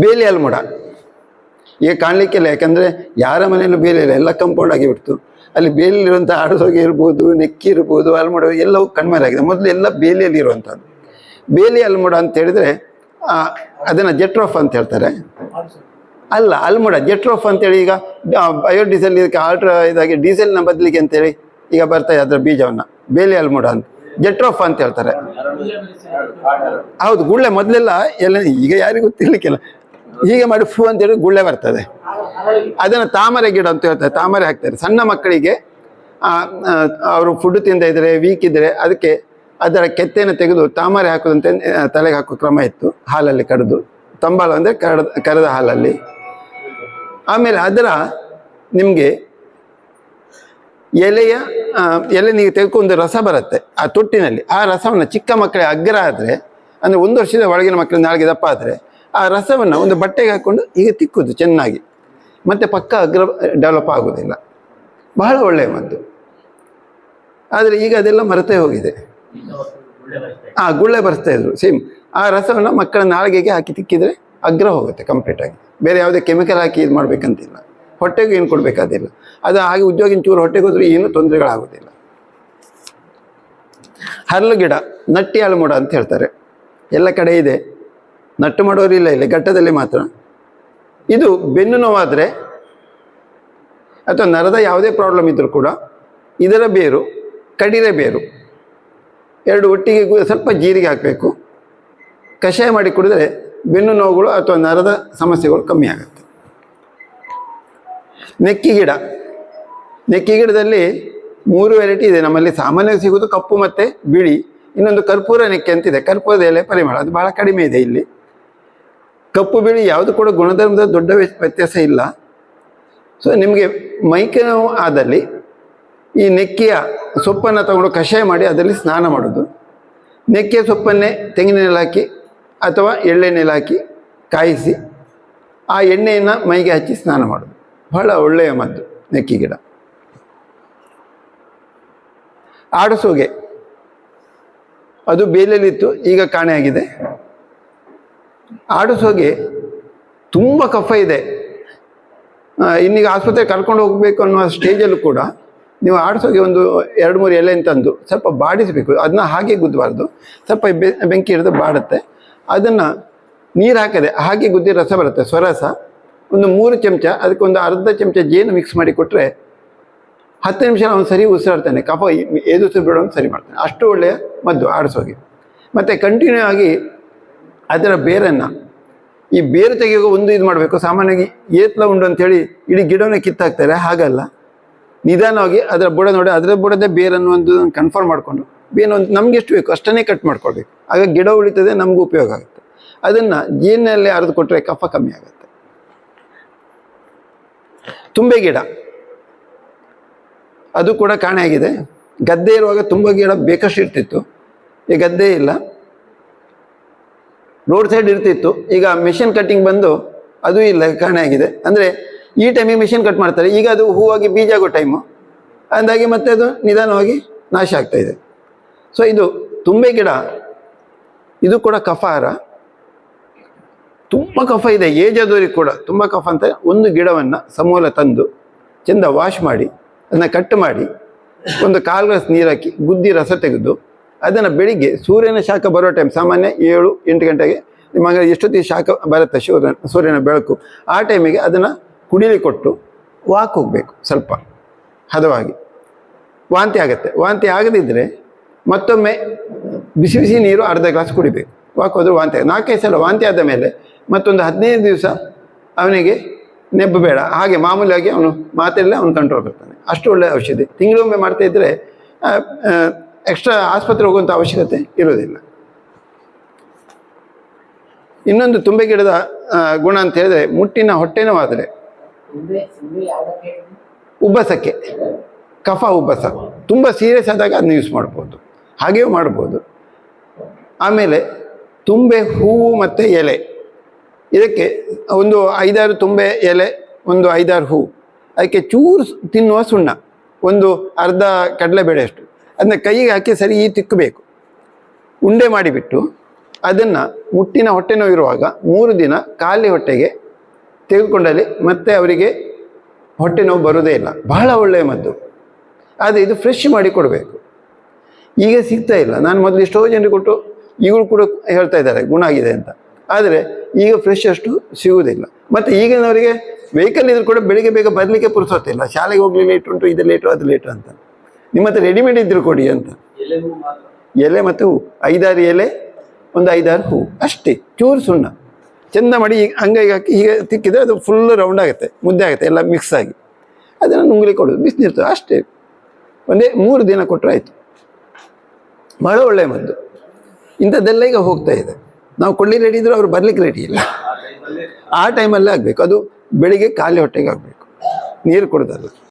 ಬೇಲಿ ಅಲ್ಮುಡ ಈಗ ಕಾಣಲಿಕ್ಕಿಲ್ಲ ಯಾಕಂದರೆ ಯಾರ ಮನೆಯಲ್ಲೂ ಬೇಲಿ ಇಲ್ಲ, ಎಲ್ಲ ಕಂಪೌಂಡ್ ಆಗಿಬಿಡ್ತು ಅಲ್ಲಿ ಬೇಲಿಯಲ್ಲಿರುವಂಥ ಆಡಸೋಗೆ ಇರ್ಬೋದು, ನೆಕ್ಕಿ ಇರ್ಬೋದು ಅಲ್ಮುಡ ಎಲ್ಲವೂ ಕಣ್ಮರೆಯಾಗಿದೆ ಮೊದಲು ಎಲ್ಲ ಬೇಲಿಯಲ್ಲಿ ಇರುವಂಥದ್ದು ಬೇಲಿ ಅಲ್ಮುಡ ಅಂತ ಹೇಳಿದರೆ ಅದನ್ನು ಜೆಟ್ರೋಫ್ ಅಂತ ಹೇಳ್ತಾರೆ. ಅಲ್ಲ ಅಲ್ಮುಡ ಜೆಟ್ರೋಫ್ ಅಂತೇಳಿ ಈಗ ಬಯೋಡೀಸೆಲ್ ಇದಕ್ಕೆ ಆಲ್ಟ್ರಾ ಇದಾಗಿ ಡೀಸೆಲ್ನ ಬದಲಿಗೆ ಅಂತೇಳಿ ಈಗ ಬರ್ತಾ ಅದರ ಬೀಜವನ್ನು. ಬೇಲಿ ಅಲ್ಮುಡ ಅಂತ. ಜೆಟ್ರೋಫ್ ಅಂತ ಹೇಳ್ತಾರೆ. ಹೌದು, ಗುಳ್ಳೆ ಮೊದಲೆಲ್ಲ ಎಲ್ಲ ಈಗ ಯಾರಿಗೂ ಗೊತ್ತಿರ್ಲಿಕ್ಕಿಲ್ಲ ಹೀಗೆ ಮಾಡಿ ಅಂತ ಹೇಳಿ ಗುಳ್ಳೆ ಬರ್ತದೆ. ಅದನ್ನು ತಾಮರೆ ಗಿಡ ಅಂತ ಹೇಳ್ತಾರೆ, ತಾಮರೆ ಹಾಕ್ತಾರೆ. ಸಣ್ಣ ಮಕ್ಕಳಿಗೆ ಅವರು ಫುಡ್ ತಿಂದ ಇದ್ರೆ ವೀಕ್ ಇದ್ದರೆ ಅದಕ್ಕೆ ಅದರ ಕೆತ್ತೆಯನ್ನು ತೆಗೆದು ತಾಮರೆ ಹಾಕೋದಂತೆ ತಲೆಗೆ ಹಾಕೋ ಕ್ರಮ ಇತ್ತು, ಹಾಲಲ್ಲಿ ಕಡಿದು. ತಂಬಾಳು ಅಂದರೆ ಕರೆದ ಕರೆದ ಹಾಲಲ್ಲಿ. ಆಮೇಲೆ ಅದರ ನಿಮಗೆ ಎಲೆಯ ಎಲೆ ನೀವು ತೆಗೆದುಕೊಂಡು ರಸ ಬರುತ್ತೆ, ಆ ತೊಟ್ಟಿನಲ್ಲಿ. ಆ ರಸವನ್ನು ಚಿಕ್ಕ ಮಕ್ಕಳಿಗೆ ಅಗ್ರ ಆದರೆ, ಅಂದರೆ ಒಂದು ವರ್ಷದ ಒಳಗಿನ ಮಕ್ಕಳು ನಾಳೆಗೆ ದಪ್ಪ ಆದರೆ ಆ ರಸವನ್ನು ಒಂದು ಬಟ್ಟೆಗೆ ಹಾಕ್ಕೊಂಡು ಈಗ ತಿಕ್ಕುದು ಚೆನ್ನಾಗಿ. ಮತ್ತು ಪಕ್ಕ ಅಗ್ರ ಡೆವಲಪ್ ಆಗೋದಿಲ್ಲ. ಬಹಳ ಒಳ್ಳೆಯ ಮದ್ದು. ಆದರೆ ಈಗ ಅದೆಲ್ಲ ಮರೆತೇ ಹೋಗಿದೆ. ಆ, ಗುಳ್ಳೆ ಬರ್ತಾ ಇದ್ರು ಸೇಮ್ ಆ ರಸವನ್ನು ಮಕ್ಕಳ ನಾಳಿಗೆಗೆ ಹಾಕಿ ತಿಕ್ಕಿದರೆ ಅಗ್ರ ಹೋಗುತ್ತೆ ಕಂಪ್ಲೀಟಾಗಿ ಬೇರೆ ಯಾವುದೇ ಕೆಮಿಕಲ್ ಹಾಕಿ ಇದು ಮಾಡಬೇಕಂತಿಲ್ಲ. ಹೊಟ್ಟೆಗೂ ಏನು ಕೊಡಬೇಕಾದಿಲ್ಲ. ಅದು ಹಾಗೆ ಉದ್ಯೋಗಿನ ಚೂರು ಹೊಟ್ಟೆಗೆ ಹೋದ್ರೆ ಏನು ತೊಂದರೆಗಳಾಗೋದಿಲ್ಲ. ಹರಳು ಗಿಡ ನಟ್ಟಿ ಅಳಮುಡ ಅಂತ ಹೇಳ್ತಾರೆ. ಎಲ್ಲ ಕಡೆ ಇದೆ. ನಟ್ಟು ಮಾಡೋರಿಲ್ಲ ಇಲ್ಲ ಘಟ್ಟದಲ್ಲಿ ಮಾತ್ರ. ಇದು ಬೆನ್ನು ನೋವಾದರೆ ಅಥವಾ ನರದ ಯಾವುದೇ ಪ್ರಾಬ್ಲಮ್ ಇದ್ದರೂ ಕೂಡ ಇದರ ಬೇರು, ಕಡಿರೆ ಬೇರು, ಎರಡು ಒಟ್ಟಿಗೆ ಸ್ವಲ್ಪ ಜೀರಿಗೆ ಹಾಕಬೇಕು. ಕಷಾಯ ಮಾಡಿ ಕುಡಿದರೆ ಬೆನ್ನು ನೋವುಗಳು ಅಥವಾ ನರದ ಸಮಸ್ಯೆಗಳು ಕಮ್ಮಿ ಆಗುತ್ತೆ. ನೆಕ್ಕಿ ಗಿಡ. ನೆಕ್ಕಿ ಗಿಡದಲ್ಲಿ ಮೂರು ವೆರೈಟಿ ಇದೆ. ನಮ್ಮಲ್ಲಿ ಸಾಮಾನ್ಯವಾಗಿ ಸಿಗೋದು ಕಪ್ಪು ಮತ್ತು ಬಿಳಿ. ಇನ್ನೊಂದು ಕರ್ಪೂರ ನೆಕ್ಕೆ ಅಂತಿದೆ. ಕರ್ಪೂರದ ಎಲೆ ಪರಿಮಳ, ಅದು ಭಾಳ ಕಡಿಮೆ ಇದೆ ಇಲ್ಲಿ. ಕಪ್ಪು ಬಿಳಿ ಯಾವುದು ಕೂಡ ಗುಣಧರ್ಮದ ದೊಡ್ಡ ವ್ಯ- ವ್ಯತ್ಯಾಸ ಇಲ್ಲ. ಸೊ ನಿಮಗೆ ಮೈಕೆ ನೋವು ಆದಲ್ಲಿ ಈ ನೆಕ್ಕಿಯ ಸೊಪ್ಪನ್ನು ತಗೊಂಡು ಕಷಾಯ ಮಾಡಿ ಅದರಲ್ಲಿ ಸ್ನಾನ ಮಾಡೋದು. ನೆಕ್ಕಿಯ ಸೊಪ್ಪನ್ನೇ ತೆಂಗಿನೆಲೆ ಹಾಕಿ ಅಥವಾ ಎಳ್ಳೆಣ್ಣೆ ಹಾಕಿ ಕಾಯಿಸಿ ಆ ಎಣ್ಣೆಯನ್ನು ಮೈಗೆ ಹಚ್ಚಿ ಸ್ನಾನ ಮಾಡೋದು. ಬಹಳ ಒಳ್ಳೆಯ ಮದ್ದು ನೆಕ್ಕಿ ಗಿಡ. ಆಡಸೋಗೆ ಅದು ಬೇಲಲ್ಲಿತ್ತು, ಈಗ ಕಾಣೆಯಾಗಿದೆ. ಆಡಸೋಗೆ ತುಂಬ ಕಫ ಇದೆ. ಇನ್ನೀಗ ಆಸ್ಪತ್ರೆಗೆ ಕರ್ಕೊಂಡು ಹೋಗಬೇಕು ಅನ್ನೋ ಸ್ಟೇಜಲ್ಲೂ ಕೂಡ ನೀವು ಆಡಿಸೋಗಿ ಒಂದು ಎರಡು ಮೂರು ಎಲೆಯನ್ನು ತಂದು ಸ್ವಲ್ಪ ಬಾಡಿಸಬೇಕು. ಅದನ್ನ ಹಾಗೆ ಗುದ್ದಬಾರ್ದು. ಸ್ವಲ್ಪ ಬೆಂಕಿ ಹಿಡಿದು ಬಾಡುತ್ತೆ. ಅದನ್ನು ನೀರು ಹಾಕದೆ ಹಾಗೆ ಗುದ್ದಿ ರಸ ಬರುತ್ತೆ. ಸ್ವರಸ. ಒಂದು ಮೂರು ಚಮಚ, ಅದಕ್ಕೆ ಒಂದು ಅರ್ಧ ಚಮಚ ಜೇನು ಮಿಕ್ಸ್ ಮಾಡಿ ಕೊಟ್ಟರೆ ಹತ್ತು ನಿಮಿಷ ಅವನು ಸರಿ ಉಸಿರಾಡ್ತಾನೆ. ಕಫ ಎದುರಿಸಿ ಬಿಡೋನು ಸರಿ ಮಾಡ್ತಾನೆ. ಅಷ್ಟು ಒಳ್ಳೆಯ ಮದ್ದು ಆಡಿಸೋಗಿ ಮತ್ತು ಕಂಟಿನ್ಯೂ ಆಗಿ ಅದರ ಬೇರನ್ನು. ಈ ಬೇರು ತೆಗೆಯೋ ಒಂದು ಇದು ಮಾಡಬೇಕು. ಸಾಮಾನ್ಯವಾಗಿ ಏತ್ಲ ಉಂಡು ಅಂತೇಳಿ ಇಡೀ ಗಿಡವನ್ನ ಕಿತ್ತಾಕ್ತಾರೆ. ಹಾಗಲ್ಲ. ನಿಧಾನವಾಗಿ ಅದರ ಬುಡ ನೋಡಿ, ಅದರ ಬುಡದೇ ಬೇರನ್ನು ಒಂದು ಕನ್ಫರ್ಮ್ ಮಾಡಿಕೊಂಡು ಬೇನು ಒಂದು ನಮ್ಗೆ ಎಷ್ಟು ಬೇಕು ಅಷ್ಟನ್ನೇ ಕಟ್ ಮಾಡ್ಕೊಳ್ಬೇಕು. ಆಗ ಗಿಡ ಉಳಿತದೆ, ನಮಗೂ ಉಪಯೋಗ ಆಗುತ್ತೆ. ಅದನ್ನು ಜೀನಲ್ಲಿ ಅರೆದು ಕೊಟ್ಟರೆ ಕಫ ಕಮ್ಮಿ ಆಗುತ್ತೆ. ತುಂಬೆ ಗಿಡ. ಅದು ಕೂಡ ಕಾಣೆಯಾಗಿದೆ. ಗದ್ದೆ ಇರುವಾಗ ತುಂಬ ಗಿಡ ಬೇಕಷ್ಟು ಇರ್ತಿತ್ತು. ಈ ಗದ್ದೆ ಇಲ್ಲ. ರೋಡ್ ಸೈಡ್ ಇರ್ತಿತ್ತು. ಈಗ ಮೆಷಿನ್ ಕಟ್ಟಿಂಗ್ ಬಂದು ಅದು ಇಲ್ಲ ಆಗಿದೆ. ಅಂದರೆ ಈ ಟೈಮಿಗೆ ಮೆಷಿನ್ ಕಟ್ ಮಾಡ್ತಾರೆ. ಈಗ ಅದು ಹೂವಾಗಿ ಬೀಜ ಆಗೋ ಟೈಮು ಅಂದಾಗಿ ಮತ್ತೆ ಅದು ನಿಧಾನವಾಗಿ ನಾಶ ಆಗ್ತಾ ಇದೆ. ಸೊ ಇದು ತುಂಬೆ ಗಿಡ, ಇದು ಕೂಡ ಕಫಾರ. ತುಂಬ ಕಫ ಇದೆ. ಏಜ್ ಆದವರಿಗೆ ಕೂಡ ತುಂಬ ಕಫ ಅಂತ ಒಂದು ಗಿಡವನ್ನು ಸಮೂಲ ತಂದು ಚೆಂದ ವಾಶ್ ಮಾಡಿ, ಅದನ್ನು ಕಟ್ ಮಾಡಿ, ಒಂದು ಕಾಲು ಗ್ಲಾಸ್ ನೀರು ಹಾಕಿ ಗುದ್ದಿ ರಸ ತೆಗೆದು ಅದನ್ನು ಬೆಳಿಗ್ಗೆ ಸೂರ್ಯನ ಶಾಖ ಬರೋ ಟೈಮ್ ಸಾಮಾನ್ಯ ಏಳು, ಎಂಟು ಗಂಟೆಗೆ ನಿಮಗೆ ಎಷ್ಟೊತ್ತಿಗೆ ಶಾಖ ಬರುತ್ತೆ ಸೂರ್ಯನ ಸೂರ್ಯನ ಬೆಳಕು? ಆ ಟೈಮಿಗೆ ಅದನ್ನು ಕುಡಿಲಿ ಕೊಟ್ಟು ವಾಕ್ ಹೋಗಬೇಕು ಸ್ವಲ್ಪ, ಹದವಾಗಿ. ವಾಂತಿ ಆಗುತ್ತೆ. ವಾಂತಿ ಆಗದಿದ್ದರೆ ಮತ್ತೊಮ್ಮೆ ಬಿಸಿ ಬಿಸಿ ನೀರು ಅರ್ಧ ಗ್ಲಾಸ್ ಕುಡಿಬೇಕು. ವಾಕ್ ಹೋದ್ರೆ ವಾಂತಿ ಆಗ ನಾಲ್ಕೈದು ಸಲ ವಾಂತಿ ಆದ ಮೇಲೆ ಮತ್ತೊಂದು ಹದಿನೈದು ದಿವಸ ಅವನಿಗೆ ನೆಬ್ಬು ಬೇಡ. ಹಾಗೆ ಮಾಮೂಲಿಯಾಗಿ ಅವನು ಮಾತೆಲ್ಲ ಅವನು ಕಂಟ್ರೋಲ್ ಬರ್ತಾನೆ ಅಷ್ಟು ಒಳ್ಳೆಯ ಔಷಧಿ. ತಿಂಗಳೊಮ್ಮೆ ಮಾಡ್ತಾ ಎಕ್ಸ್ಟ್ರಾ ಆಸ್ಪತ್ರೆ ಹೋಗುವಂಥ ಅವಶ್ಯಕತೆ ಇರೋದಿಲ್ಲ. ಇನ್ನೊಂದು ತುಂಬೆ ಗಿಡದ ಗುಣ ಅಂತ ಹೇಳಿದ್ರೆ ಮುಟ್ಟಿನ ಹೊಟ್ಟೆನೂ ಆದರೆ ಉಬ್ಬಸಕ್ಕೆ, ಕಫ ಉಬ್ಬಸ, ತುಂಬ ಸೀರಿಯಸ್ ಆದಾಗ ಅದನ್ನ ಯೂಸ್ ಮಾಡ್ಬೋದು, ಹಾಗೆಯೂ ಮಾಡ್ಬೋದು. ಆಮೇಲೆ ತುಂಬೆ ಹೂವು ಮತ್ತು ಎಲೆ, ಇದಕ್ಕೆ ಒಂದು ಐದಾರು ತುಂಬೆ ಎಲೆ, ಒಂದು ಐದಾರು ಹೂವು, ಅದಕ್ಕೆ ಚೂರು ತಿನ್ನುವ ಸುಣ್ಣ, ಒಂದು ಅರ್ಧ ಕಡಲೆಬೇಳೆಯಷ್ಟು ಅದನ್ನ ಕೈಗೆ ಹಾಕಿ ಸರಿ ಈ ತಿಕ್ಕಬೇಕು ಉಂಡೆ ಮಾಡಿಬಿಟ್ಟು ಅದನ್ನು ಮುಟ್ಟಿನ ಹೊಟ್ಟೆ ನೋವಿರುವಾಗ ಮೂರು ದಿನ ಖಾಲಿ ಹೊಟ್ಟೆಗೆ ತೆಗೆದುಕೊಂಡಲ್ಲಿ ಮತ್ತೆ ಅವರಿಗೆ ಹೊಟ್ಟೆ ನೋವು ಬರೋದೇ ಇಲ್ಲ. ಬಹಳ ಒಳ್ಳೆಯ ಮದ್ದು. ಆದರೆ ಇದು ಫ್ರೆಶ್ ಮಾಡಿ ಕೊಡಬೇಕು. ಈಗ ಸಿಗ್ತಾ ಇಲ್ಲ. ನಾನು ಮೊದಲು ಎಷ್ಟೋ ಜನರಿಗೆ ಕೊಟ್ಟು ಈಗಲೂ ಕೂಡ ಹೇಳ್ತಾ ಇದ್ದಾರೆ, ಗುಣ ಆಗಿದೆ ಅಂತ. ಆದರೆ ಈಗ ಫ್ರೆಶ್ ಅಷ್ಟು ಸಿಗುವುದಿಲ್ಲ. ಮತ್ತು ಈಗಿನವರಿಗೆ ವೆಹಿಕಲ್ ಇದ್ರು ಕೂಡ ಬೆಳಿಗ್ಗೆ ಬೇಗ ಬರಲಿಕ್ಕೆ ಪುರುಸೊತ್ತಿಲ್ಲ ಶಾಲೆಗೆ ಹೋಗ್ಲಿ ಲೇಟ್ ಉಂಟು, ಇದು ಲೇಟು ಅದು ಲೇಟು ಅಂತ. ನಿಮ್ಮ ಹತ್ರ ರೆಡಿಮೇಡ್ ಇದ್ರು ಕೊಡಿ ಅಂತ. ಎಲೆ ಮತ್ತು ಹೂ. ಐದಾರು ಎಲೆ ಒಂದು ಐದಾರು ಹೂ. ಅಷ್ಟೇ ಚೂರು ಸುಣ್ಣ. ಚೆಂದ ಮಾಡಿ ಈಗ ಅಂಗೈಗೆ ಹಾಕಿ ಹೀಗೆ ತಿಕ್ಕಿದ್ರೆ ಅದು ಫುಲ್ ರೌಂಡ್ ಆಗುತ್ತೆ ಮುದ್ದೆ ಆಗುತ್ತೆ ಎಲ್ಲ ಮಿಕ್ಸ್ ಆಗಿ. ಅದನ್ನು ನುಂಗ್ಲಿ ಕೊಡೋದು ಬಿಸಿನಿರ್ತದೆ ಅಷ್ಟೇ. ಒಂದೇ ಮೂರು ದಿನ ಕೊಟ್ಟರೆ ಆಯಿತು. ಭಾಳ ಒಳ್ಳೆಯ ಮದ್ದು. ಇಂಥದ್ದೆಲ್ಲ ಈಗ ಹೋಗ್ತಾ ಇದೆ. ನಾವು ಕೊಳ್ಳಿ ರೆಡಿ ಇದ್ದರೂ ಅವ್ರು ಬರ್ಲಿಕ್ಕೆ ರೆಡಿ ಇಲ್ಲ. ಆ ಟೈಮಲ್ಲೇ ಆಗಬೇಕು. ಅದು ಬೆಳಿಗ್ಗೆ ಖಾಲಿ ಹೊಟ್ಟೆಗೆ ಆಗಬೇಕು. ನೀರು ಕುಡ್ದಲ್ಲ.